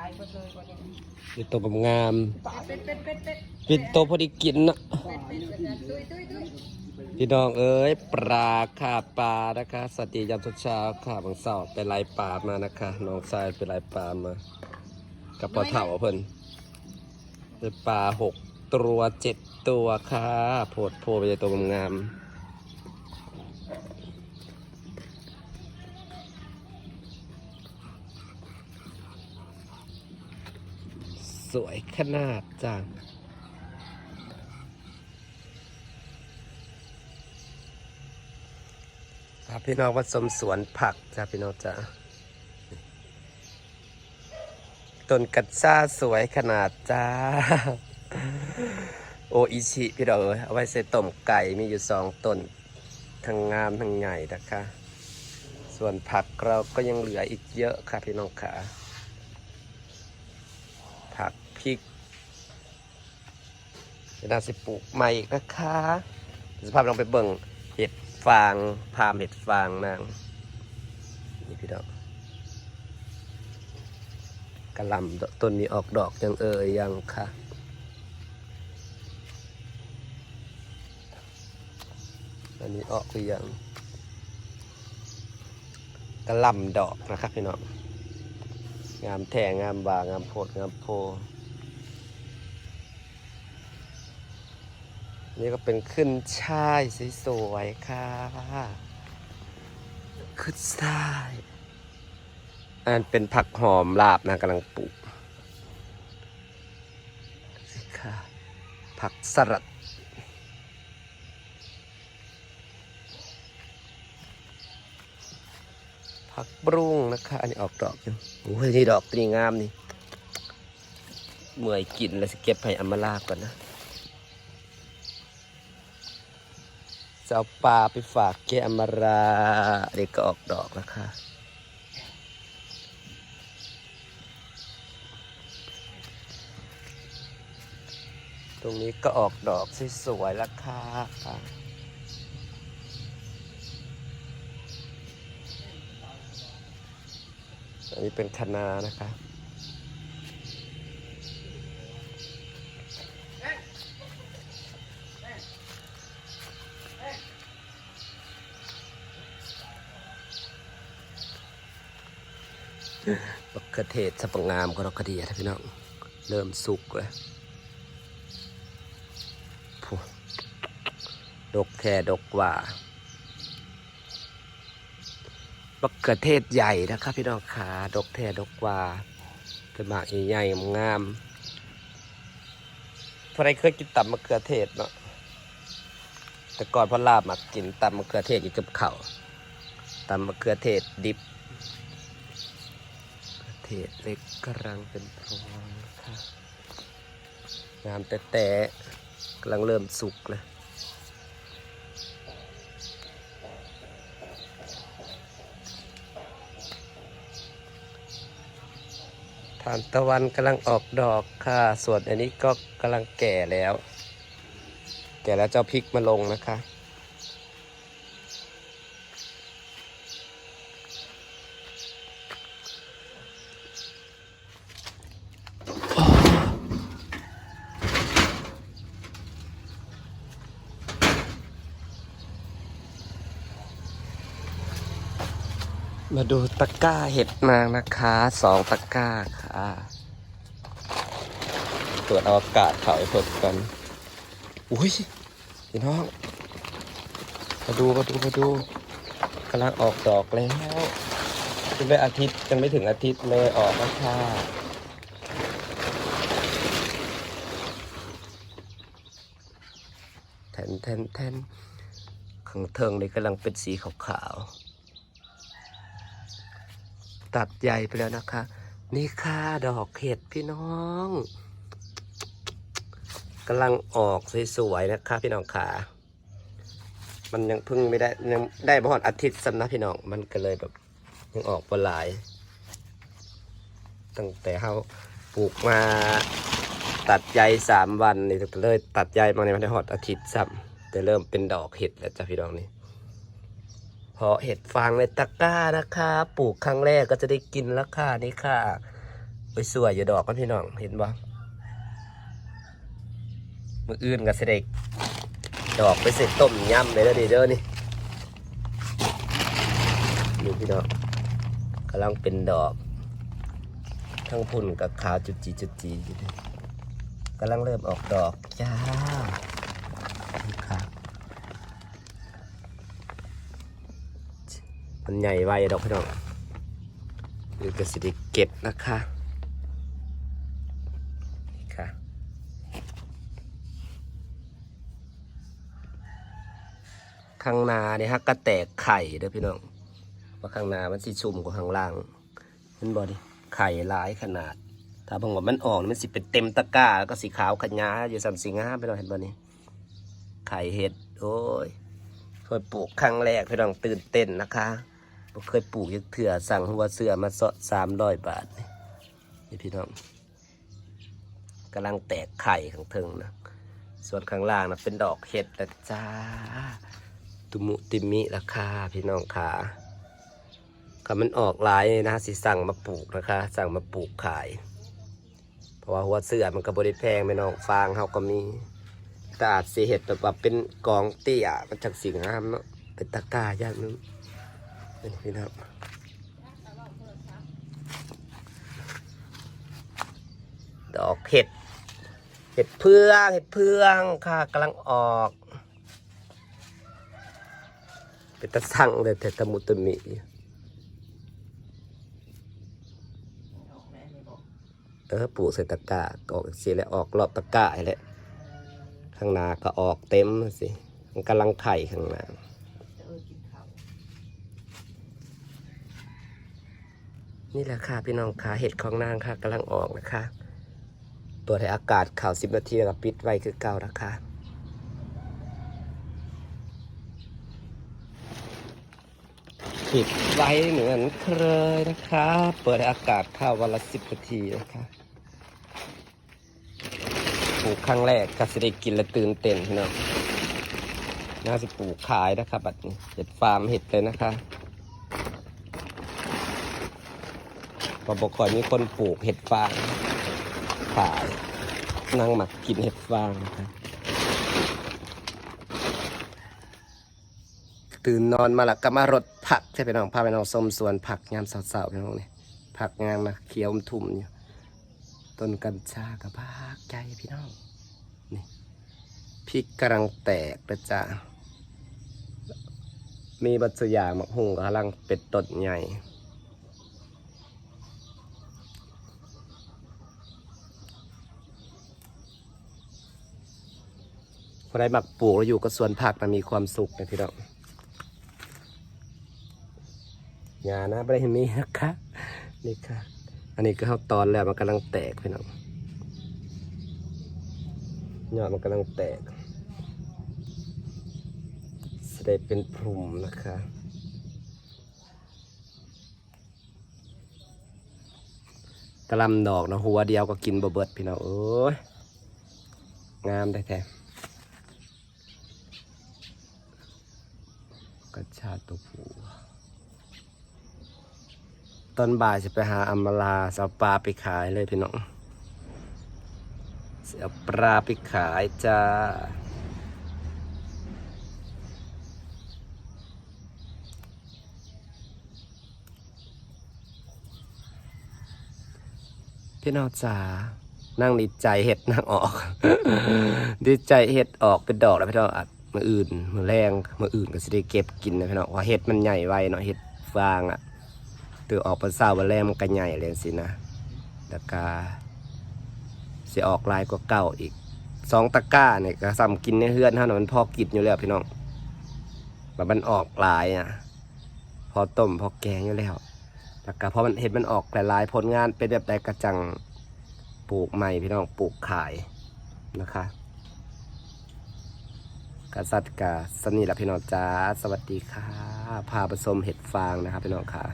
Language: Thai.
ายหมดเลยวันนี้มีตัวแบบงามเป็ดเป็ดเป็ดเป็ดเป็นตัวพอดีกินเนาะเป็ดเป็ดตุ้ยตุ้ยตุ้ยพี่น้องเอ้ยปลาค่ะปลานะคะสวัสดียามเช้าๆค่ะบางเสาร์ไปไล่ปลามานะคะน้องชายไปไล่ปลามา กับปลาเถ่าเพิ่นได้ปลาหกตัวเจ็ดตัวค่ะโพดโพไปเลยตัวงาม สวยขนาดจังครับพี่น้องวัดสมสวนผักจ้าพี่น้องจ้าต้นกัดซ่าสวยขนาดจ้า โออิชิพี่น้องเอ้ยเอาไว้ใส่ต้มไก่มีอยู่สองต้นทั้งงามทั้งใหญ่นะคะ ส่วนผักเราก็ยังเหลืออีกเยอะค่ะพี่น้องขา พริกเดี๋ยวน่าสิปลูกใหม่อีกนะคะสภาพลองไปเบิ่งเห็ดฟางพามเห็ดฟางนางนี่พี่ดอกกระหลำต้นนี้ออกดอกยังเอ่ยยังค่ะอันนี้ออกหรือยังกระหลำดอกนะครับพี่น้องงามแท่งามบางามโพดงามโพ นี่ก็เป็นขึ้นช่ายสวยๆค่ะ ขึ้นช่ายอันเป็นผักหอมลาบนะกำลังปลูกสิค่ะ ผักสลัดผักบรุงนะคะอันนี้ออกดอกอยู่โอ้ยนี่ดอกตีงามนี่ เมื่อยกินแล้วสเก็บให้อำมาลาก่อนนะ จะเอาปลาไปฝากแกอมราเด็กก็ออกดอกแล้วค่ะตรงนี้ก็ออกดอกสวยๆแล้วค่ะอันนี้เป็นคะนานะคะ มะเขือเทศสับปะงามก็ดอกระเดียท่านพี่น้อง เริ่มสุกแล้วผู้ดกแค่ดกว่ามะเขือเทศใหญ่นะครับ พี่น้องขาดกแท่ดกว่าเป็นหมากใหญ่ๆงามพอได้เคยกินตำมะเขือเทศเนาะแต่ก่อนพ่อลาบมากินตำมะเขือเทศอยู่กับเขาวตำมะเขือเทศดิบ เทศเล็กกำลังเป็นพวงนะคะงามแต่แต่กำลังเริ่มสุกเลยทานตะวันกำลังออกดอกค่ะ ส่วนอันนี้ก็กำลังแก่แล้ว แก่แล้วจะเอาพริกมาลงนะคะ มาดูตะกร้าเห็ดนางนะคะสองตะกร้าค่ะตรวจเอาอากาศเขาไอ้พดกันอุ้ยพี่น้อง มาดูมาดูมาดูกำลังออกดอกแล้วยังไม่อาทิตย์ยังไม่ถึงอาทิตย์เลยออกแล้วค่ะแทนแทนแทนข้างเทิงนี่กำลังเป็นสีขาวๆ ตัดใหญ่ไปแล้วนะคะ นี่ค่ะดอกเห็ดพี่น้องกำลังออกสวยๆนะคะพี่น้องขา มันยังพึ่งไม่ได้ยังได้บ่อดอาทิตย์ซ้ำนะพี่น้องมันก็เลยแบบยังออกปลาย ตั้งแต่เขาปลูกมาตัดใยสามวันนี่ก็เลยตัดใยมาในวันที่หอดอาทิตย์ซ้ำแต่เริ่มเป็นดอกเห็ดแล้วจ้ะพี่น้องนี่ เพาะเห็ดฟางในตะกร้านะคะ ปลูกครั้งแรกก็จะได้กินแล้วค่ะนี่ค่ะไปสวยอยู่ดอกกันพี่น้องเห็นบ่มืออื่นก็เสด็จดอกไปเสร็จต้มยำเลยเด้อดีเด้อนี่นี่พี่น้องกำลังเป็นดอก ทั้งพุ่นกับขาวจุดจีจุดจีอยู่เด้อกำลังเริ่มออกดอกจ้านี่ครับ มันใหญ่ไวดอกพี่น้องคือกสิไดิเก็บนะคะค่ะข้างนาเนี่ยฮะก็แตกไข่เด้อพี่น้องว่าะข้างนามันสิชุ่มกว่าข้างล่างเห็นบ่ดิไข่หลายขนาด ถ้าบางว่ามันออกมันสิเป็นเต็มตะกร้าแล้วก็สีขาวขยาอยู่สามสีงาพี่น้องเห็นบ่นี่ไข่เห็ดโอ้ยเคยปลูกครั้งแรกพี่น้องตื่นเต้นนะคะ เคยปลูกยักเถื่อสั่งหัวเสือมาสามร้อยบาทนี่พี่น้องกำลังแตกไข่ข้างเทิงนะส่วนข้างล่างนะเป็นดอกเห็ดนะจ้าตุมุติมิราคาพี่น้องขาคำมันออกหลายนะสิสั่งมาปลูกนะคะ สั่งมาปลูกขาย เพราะว่าหัวเสือมันก็บริแพงไม่น้องฟางเขาก็มีแต่อาจสิเห็ดแบบว่าเป็นกองเตี้ยมันจากสีงามเนาะเป็นตะกร้าย่านนึง เป็นพี่น้องดอกเห็ด เห็ดเพื่องเห็ดเพื่องค่ะกำลังออก เป็นตะสั่งเลยแต่ตะมุตะมิเออปลูกใส่ตะกร้าออกสีแล้วออกรอบตะกร้าแหละข้างหน้าก็ออกเต็มสิ มันกำลังไข่ข้างหน้า นี่แหละค่ะพี่น้องค่ะเห็ดของนางค่ะกำลังออกนะคะเปิดให้อากาศข่าวสิบนาทีแล้วก็ปิดไว้คือเก่านะคะปิดไว้เหมือนเคยนะคะ เปิดให้อากาศเข้าวันละสิบนาทีนะคะปลูกครั้งแรกก็จะได้กินและตื่นเต้นพี่น้องน่าจะปลูกขายนะคะบัดนี้เห็ดฟาร์มเห็ดเลยนะคะ ก็บอกก่อนมีคนปลูกเห็ดฟางขายนั่งหมักกินเห็ดฟางนะคะตื่นนอนมาล้วก็มารดผักใช่ไหมน้องพาไปน้องส้มสวนผักงามสาวๆพี่น้องนี่ผักงามนะเขียวทุ่มอยู่ต้นกัญชากับภาคใจพี่น้องนี่พริกกำลังแตกนะจ๊ะมีบัตรยางมักหุงกำลังเป็นต้นใหญ่ คนใดมักปลูกแล้วอยู่กับสวนผักมันมีความสุขนะพี่น้องอย่านะไม่ได้เห็นมีนะคะนี่ค่ะ อันนี้ก็เข้าตอนแล้วมันกำลังแตกพี่น้องยอดมันกำลังแตกแสดงเป็นพรุมนะคะกระลำดอกนะหัวเดียวก็กินบเบิดพี่น้องเอ้ยงามได้แท้ กระชาตัวผู้ตอนบ่ายจะไปหาอมมาลาจะเอาปลาไปขายเลยพี่น้องจะเอาปลาไปขายจ้าพี่น้องจ๋านั่งดีใจเห็ดนั่งออก ดีใจเห็ดออกเป็นดอกแล้วพี่น้องอัด มืออื่นมือแรงมืออื่นก็สิได้เก็บกินนะพี่น้องว่าเห็ดมันใหญ่ไวเนาะเห็ดฟางอะตัวออกเป็นเศร้าวันแรกมันก็ใหญ่เลยสินะตะกาสิออกลายกว่าเก่าอีกสองตะก้าเนี่ยก็ซ้ำกินในเฮือนเท่านั้นมันพอกินอยู่แล้วพี่น้องแบบมันออกลายอะ พอต้มพอแกงอยู่แล้วแล้วก็พอมันเห็ดมันออกหลายๆผลงานเป็นแบบใดกระจังปลูกใหม่พี่น้องปลูกขายนะคะ กษัตริย์กาสนีละพี่น้องจ้า สวัสดีค่ะ พาผสมเห็ดฟางนะครับพี่น้องค่ะ